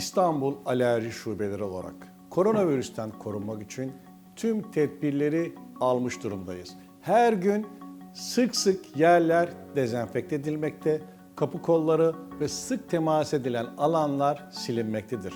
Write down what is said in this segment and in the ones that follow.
İstanbul Alerji Şubeleri olarak koronavirüsten korunmak için tüm tedbirleri almış durumdayız. Her gün sık sık yerler dezenfekte edilmekte, kapı kolları ve sık temas edilen alanlar silinmektedir.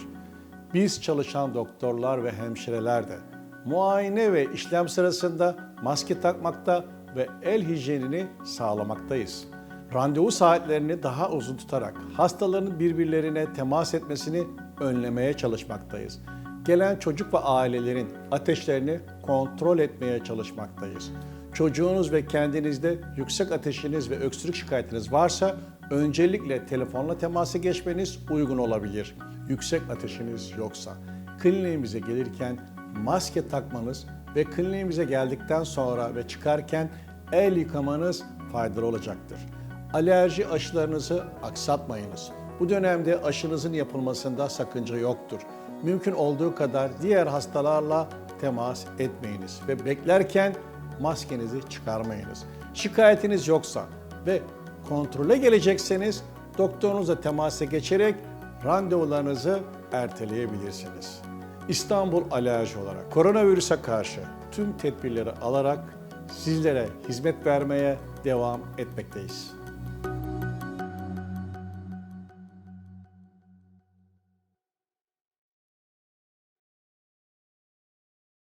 Biz çalışan doktorlar ve hemşireler de muayene ve işlem sırasında maske takmakta ve el hijyenini sağlamaktayız. Randevu saatlerini daha uzun tutarak hastaların birbirlerine temas etmesini önlemeye çalışmaktayız. Gelen çocuk ve ailelerin ateşlerini kontrol etmeye çalışmaktayız. Çocuğunuz ve kendinizde yüksek ateşiniz ve öksürük şikayetiniz varsa öncelikle telefonla temasa geçmeniz uygun olabilir. Yüksek ateşiniz yoksa kliniğimize gelirken maske takmanız ve kliniğimize geldikten sonra ve çıkarken el yıkamanız faydalı olacaktır. Alerji aşılarınızı aksatmayınız. Bu dönemde aşınızın yapılmasında sakınca yoktur. Mümkün olduğu kadar diğer hastalarla temas etmeyiniz ve beklerken maskenizi çıkarmayınız. Şikayetiniz yoksa ve kontrole gelecekseniz doktorunuza temasa geçerek randevularınızı erteleyebilirsiniz. İstanbul Alerji olarak koronavirüse karşı tüm tedbirleri alarak sizlere hizmet vermeye devam etmekteyiz.